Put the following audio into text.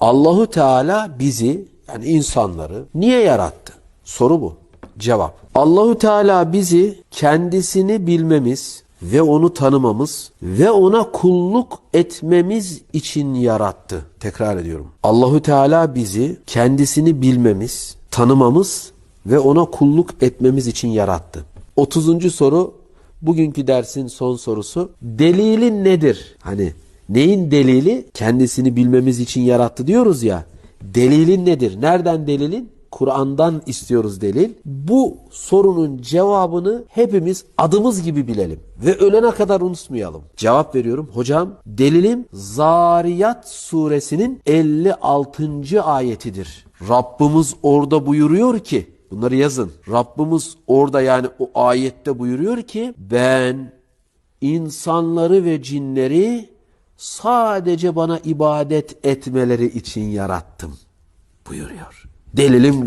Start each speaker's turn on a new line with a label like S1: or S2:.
S1: Allahu Teala bizi yani insanları niye yarattı? Soru bu. Cevap. Allahu Teala bizi kendisini bilmemiz ve onu tanımamız ve ona kulluk etmemiz için yarattı. Tekrar ediyorum. Allahu Teala bizi kendisini bilmemiz, tanımamız ve ona kulluk etmemiz için yarattı. 30. soru bugünkü dersin son sorusu. Delilin nedir? Hani neyin delili? Kendisini bilmemiz için yarattı diyoruz ya. Delilin nedir? Nereden delilin? Kur'an'dan istiyoruz delil. Bu sorunun cevabını hepimiz adımız gibi bilelim ve ölene kadar unutmayalım. Cevap veriyorum. Hocam delilim Zariyat suresinin 56. ayetidir. Rabbimiz orada buyuruyor ki bunları yazın. Rabbimiz orada yani o ayette buyuruyor ki ben insanları ve cinleri sadece bana ibadet etmeleri için yarattım buyuruyor. Delilim budur.